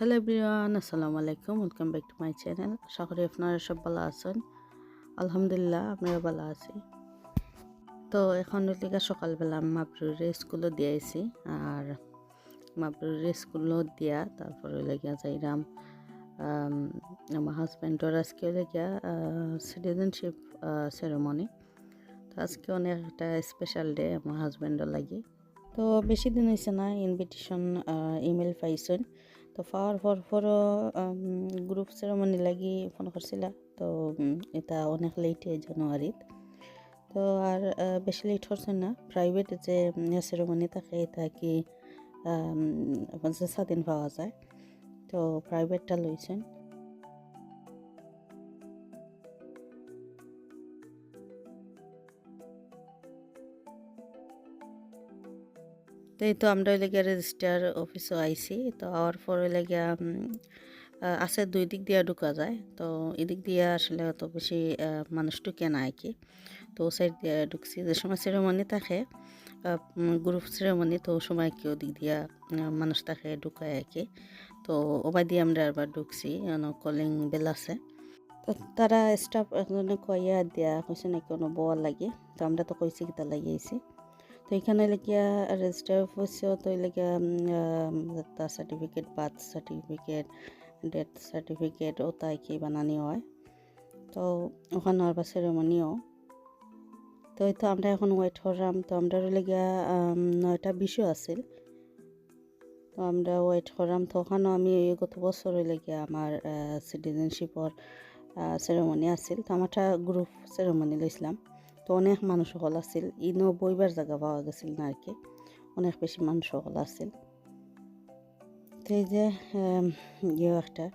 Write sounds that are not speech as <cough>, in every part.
Hello everyone, আসসালামু আলাইকুম। Welcome back to my channel আশা করি আপনারা সব ভালো আছেন। আলহামদুলিল্লাহ আপনারা ভালো আছি। তো এখন লিগা সকালবেলা মাবরুরে স্কুলও দিয়েছি আর মাবরুরে স্কুলও দিয়া তারপরে লেগিয়া যাইরাম আমার হাজব্যান্ডর আজকে লেগিয়া সিটিজেনশিপ সেরেমনি তো আজকে অনেক একটা স্পেশাল ডে আমার হাজব্যান্ডর লাগি। তো বেশি দিন হয়েছে না ইনভিটেশন ইমেল পাইছেন। তো পাওয়ার পর পরও গ্রুপ সেরোমনি লাগি ফোন করছিলা। তো এটা অনেক লেটে জানুয়ারিত তো আর বেশি লেট হচ্ছে না। প্রাইভেট যে সেরোমনি থাকে, এটা কি পঞ্চাশ পাওয়া যায়। তো প্রাইভেটটা লইছেন। তো এই তো আমরা ওই লেগে রেজিস্টার অফিসও আইসি তো আওয়ার পর ওই লেগে আছে দুই দিক দিয়ে ঢুকা যায়। তো এদিক দিয়ে আসলে অত বেশি মানুষ ঢুকে না আর কি। তো ও সাইড দিয়ে ঢুকছি। যে সময় সেরেমনি থাকে গ্রুপ সেরেমনি তো সময় কি ওদিক দিয়া মানুষ থাকে, ঢুকায় আর কি। তো ওবাই দিয়ে আমরা আবার ঢুকছি কলিং বেল আছে। তো তারা স্টাফ কইয়া দিয়া কইছে নাকি কোনো বল লাগে। তো আমরা তো কইছি কিতা লাগিয়েছি তো এখানে লেগিয়া রেজিস্টার অফিসেও তো লেগিয়া তার certificate birth certificate death certificate ও তাই কি বানানি হয়। তো ওখানে বা সেরেমনিও তো এই তো আমরা এখন ওয়েট করলাম, তো আমরা লেগিয়া নয়টা বিশও আছিল। তো আমরা ওয়েট করলাম, তো ওখানেও আমি গত বছর লেগিয়া আমার সিটিজেনশিপর সেরেমনি আছিল, তো আমারটা গ্রুপ সেরেমনি লইছিলাম তো অনেক মানুষ সকল আছিল। ইনো বইবার জায়গা পাওয়া গেছিল না আর কি। অনেক বেশি মানুষ সকল আছিল। তো এই যে ইয়ে একটা,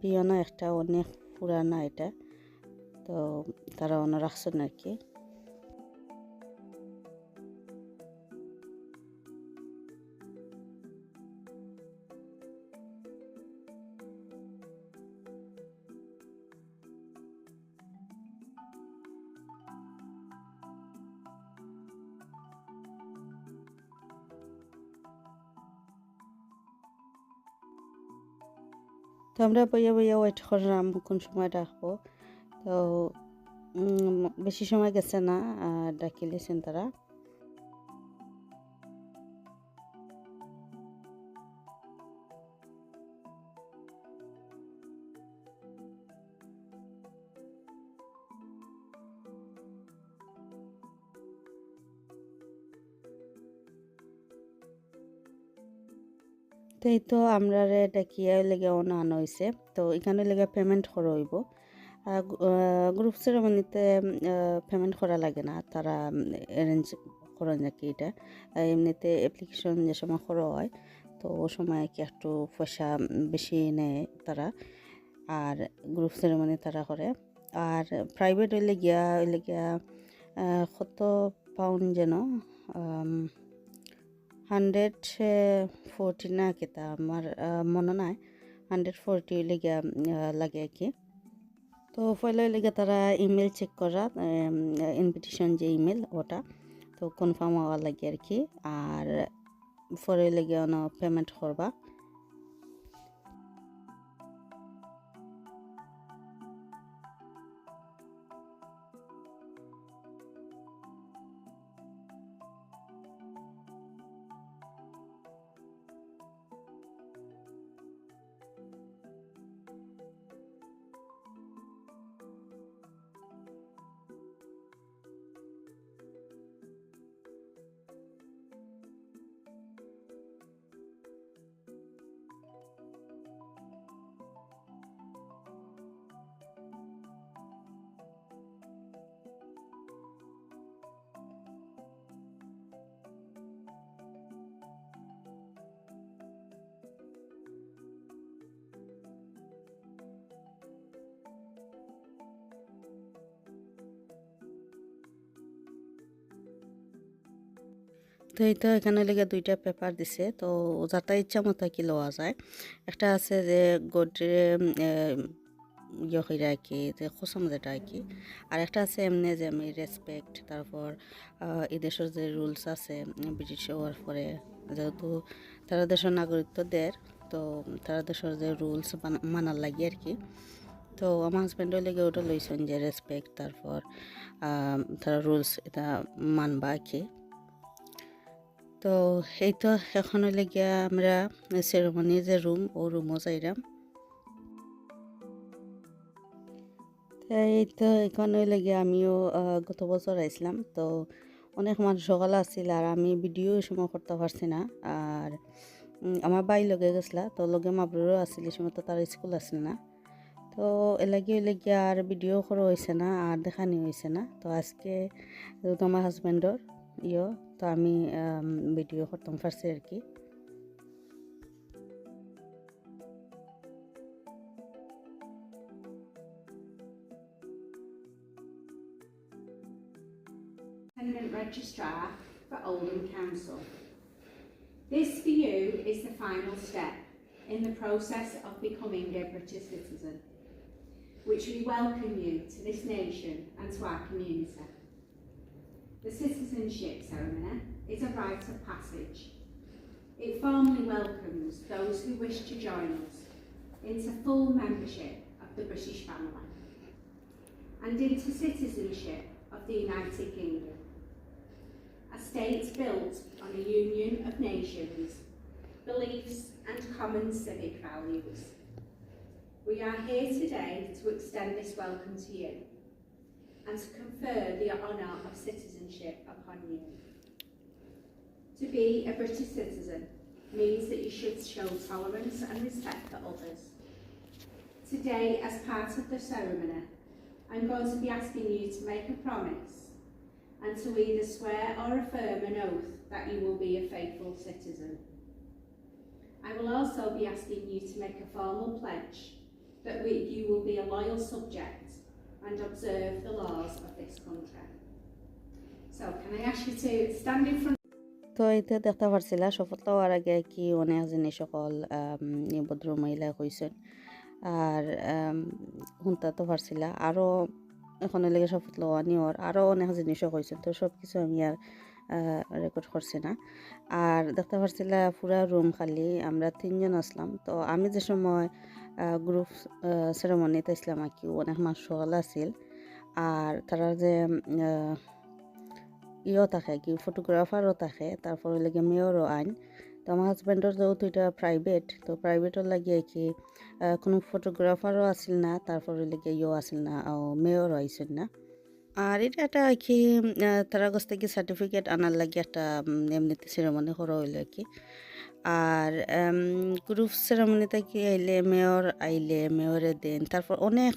পিয়নো একটা অনেক পুরানা এটা। তো তারা অন্য রাখছেন আর কি। তো আমরা বইয়া বইয়া ওয়েট করলাম কোন সময় ডাকবো তো বেশি সময় গেছে না ডাকিলেছেন তারা তো এই তো আমরা ডাকিয়া লেগে অনা আনা হয়েছে তো এখানে লেগে পেমেন্ট করা হইব। গ্রুপ সেরেমনিতে পেমেন্ট করা লাগে না। তারা অ্যারেঞ্জ করেন নাকি এটা। এমনিতে অ্যাপ্লিকেশন যে সময় করা হয়, তো ও সময় কি একটু পয়সা বেশি নেয় তারা। আর গ্রুপ সেরেমনি তারা করে। আর প্রাইভেট হইলে গিয়া হইলে গিয়া কত পাউন্ড যেন হান্ড্রেড ফোরটি না কেতা আমার মনে নাই। হান্ড্রেড, ফোরটি লেগে লাগে আর কি। তো পয়লা লেগে তারা ইমেল চেক করা ইনভিটেশন যে ইমেল ওটা, তো কনফার্ম হওয়া লাগে আর কি। আর পরে লেগে পেমেন্ট করবা। তো এই তো এখানে লেগে দুইটা পেপার দিছে তো যাতা ইচ্ছা মতো কি লওয়া যায়? একটা আছে যে গোড্রে ইয়ে হইরা আর কি যে খোসম যেটা আর কি আর একটা আছে এমনি যে আমি রেসপেক্ট তারপর আহ, এই দেশের যে রুলস আছে ব্রিটিশ হওয়ার পরে যেহেতু তারা দেশের নাগরিকত্ব দেয় তো তারা দেশের যে রুলস মানার লাগে আর কি তো আমার হাজব্যান্ডের লেগে ওটা লইছেন যে রেসপেক্ট তারপর তারা রুলস এটা মানবা আর কি তো এই তো এখন হইলে গিয়া আমরা সেরেমনি যে রুম ও রুমও যাইরাম। তো এই তো এখন হইলে গিয়া আমিও গত বছর আইছিলাম। তো অনেক মানুষ সকালে আসছিল আর আমি ভিডিও সময় করতে পারছি না। আর আমার বাই লগে গেছিলা, তো লগে মাবরুরও আসছিল সময়, তো তার স্কুল আসছিল না। তো এলাকি গিয়া আর ভিডিও করা হয়েছে না, আর দেখানি হয়েছে না। তো আজকে যেহেতু আমার হাজব্যান্ডর ইয়ে তো আমি ভিডিও করতাম পারছি আর কি Independent Registrar for Oldham Council. This for you is the final step in the process of becoming a British citizen, which we welcome you to this nation and to our community. The citizenship ceremony is a rite of passage. It formally welcomes those who wish to join us into full membership of the British family and into citizenship of the United Kingdom. A state built on a union of nations, beliefs and common civic values. We are here today to extend this welcome to you and to confer the honour of citizenship upon you. To be a British citizen means that you should show tolerance and respect for others. Today, as part of the ceremony, I'm going to be asking you to make a promise and to either swear or affirm an oath that you will be a faithful citizen. I will also be asking you to make a formal pledge that we, you will be a loyal subject and observe the laws of this country. So, can I ask you to stand in front? তো এতে দেখতে পারছিলা শপথ লওয়ার আগে কি অনেক জিনিস সকল ভদ্র মহিলা কইছেন আর শুনতে তো পারছিলা আরও এখন লেগে শপথ লওয়া নিওর আরও অনেক জিনিসও হয়েছেন তো সব কিছু আমি আর রেকর্ড করছি না। আর দেখতে পারছিলা পুরা রুম খালি, আমরা তিনজন আসলাম। তো আমি যে সময় গ্রুপ সেরেমনিতে আসলাম আর কি, অনেক মানুষ সকল আছিল। আর তারা যে ইও থাকে কি ফটোগ্রাফারও থাকে, তারপর লাগে মেয়রও আইন। তো আমার হাজব্যান্ডর যেহেতু এটা প্রাইভেট তো প্রাইভেটর লাগিয়ে কি কোনো ফটোগ্রাফারও আসিল না, তারপর লাগে ইও আসিল না মেয়রও আইসিল না। আর এটা একটা কি তারা কাছ থেকে সার্টিফিকেট আনার লাগে একটা এমনিতে সেরেমনি করা হইল আর কি আর গ্রুপ সেরেমনিতে কি আইলে মেয়র আইলে মেয়রে দেন, তারপর অনেক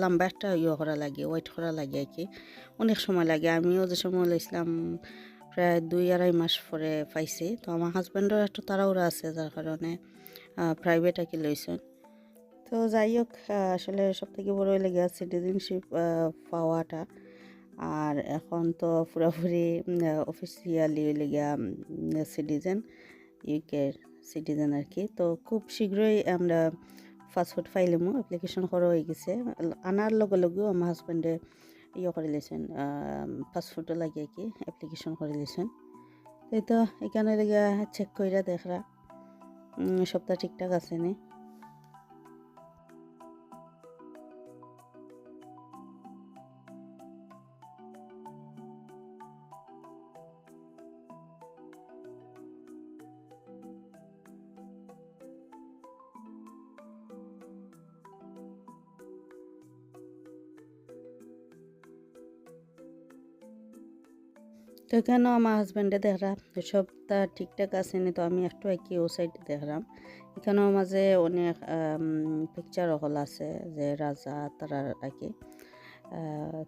লম্বা একটা ইয়ে করা লাগে ওয়েট করা লাগে আর কি অনেক সময় লাগে। আমিও যে সময় লইছিলাম, প্রায় দুই আড়াই মাস পরে পাইছি। তো আমার হাজব্যান্ডের একটু তাড়াহুড়া আছে, যার কারণে প্রাইভেট আর কি লইছেন তো যাই হোক আসলে সব থেকে বড় লেগে সিটিজেনশিপ পাওয়াটা। আর এখন তো পুরোপুরি অফিসিয়ালি লেগে সিটিজেন ইউকের সিটিজেন আর কি। তো খুব শীঘ্রই আমরা পাসপোর্ট ফাইলিমো অ্যাপ্লিকেশন করা হয়ে গেছে। আনার লগে লগেও আমার হাজব্যান্ডে ইয়ে করে লেছেন পাসপোর্টও লাগে কি অ্যাপ্লিকেশন করে লেছেন। এই তো এখানে লেগে চেক কইরা দেখরা সবটা ঠিকঠাক আছে নি? তো এখানেও আমার হাজব্যান্ডে দেখলাম? তা ঠিকঠাক আছে নি তো আমি একটু একই ও সাইডে দেখলাম। এখানেও মাঝে অনেক পিকচার হল আছে যে রাজা, তারা আর কি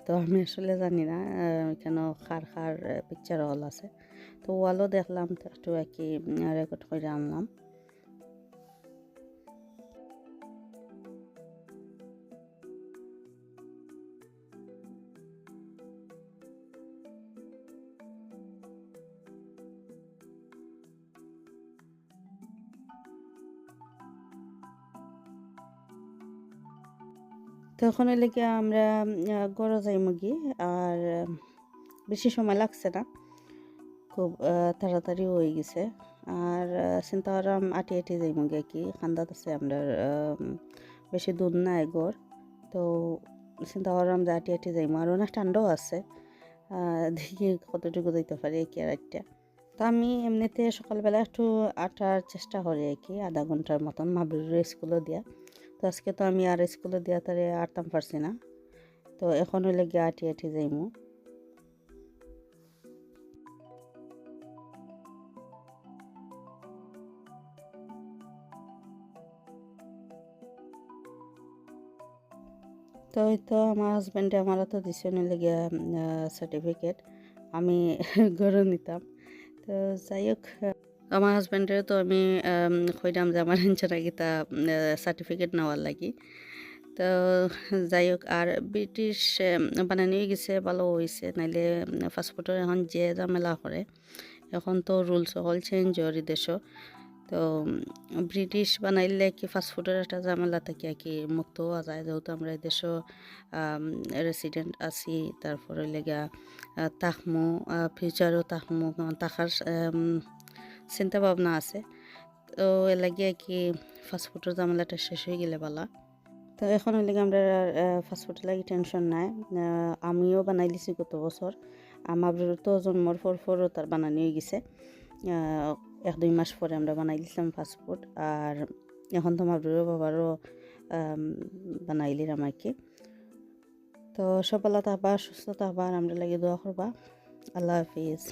তো আমি আসলে জানি না এখানেও খার খার পিকচার হল আছে। তো ওয়ালও দেখলাম, তো একটু একই রেকর্ড করে আনলাম। তখন লেগে আমরা গড় যাই মুগি আর বেশি সময় লাগছে না। খুব তাড়াতাড়ি হয়ে গেছে। আর আহ, চিন্তা করাম আটি আটি যাইমগে কি খান্দাত আছে আমরা বেশি দূর নাই গড়। তো চিন্তা করলাম যে আটি আটি যাইম আর অনেক ঠান্ডাও আছে। দেখি কতটুকু যাইতে পারি কি আর একটা। তো আমি এমনিতে সকালবেলা একটু আটার চেষ্টা করি আর কি আধা ঘণ্টার মতন মাবরুরের স্কুলও দিয়া। তো আজকে তো আমি আর স্কুলে দিয়া তারে আটতাম পারছি না। তো এখন হইলে গিয়ে আটি আটি যাইমু। তো ওই তো আমার হাজব্যান্ডে আমার তো দিছে গিয়া সার্টিফিকেট আমি <laughs> গরু নিতাম। তো যাই হোক আমার হাজব্যান্ডের তো আমি কইলাম যে আমার হেঞ্চনা গীতা সার্টিফিকেট নেওয়ার লাগি। তো যাই হোক আর ব্রিটিশ বানানি গেছে ভালো হয়েছে নাইলে পাসপোর্টের এখন যে ঝামেলা করে এখন তো রুলস হল চেঞ্জ হরি দেশও। তো ব্রিটিশ বানাইলে কি ফাস্টফুডের একটা ঝামেলা থাকে আর কি মুক্ত হওয়া যায়। যেহেতু আমরা এই দেশও রেসিডেন্ট আছি তারপরে লেগা তাকমো ফিউচারও তাকমো তাকার উম, চিন্তা ভাবনা আছে। তো এ লাগে আর কি ফাস্টফুডের ঝামেলাটা শেষ হয়ে গেলে বালা তো এখন হইলে আমরা ফাস্টফুডের লাগি টেনশন নাই। আমিও বানাই লিছি গত বছর আমার তো জন্মর পর পরও তার বানানি হয়ে গেছে। এক দুই মাস পরে আমরা বানাই দিছিলাম ফাস্টফুড আর এখন তো আমার বাবারও আম, বানাইলির আর কি তো সব ভালো থাকবা সুস্থ আর আমরা লাগে দোয়া করবা আল্লাহ হাফিজ।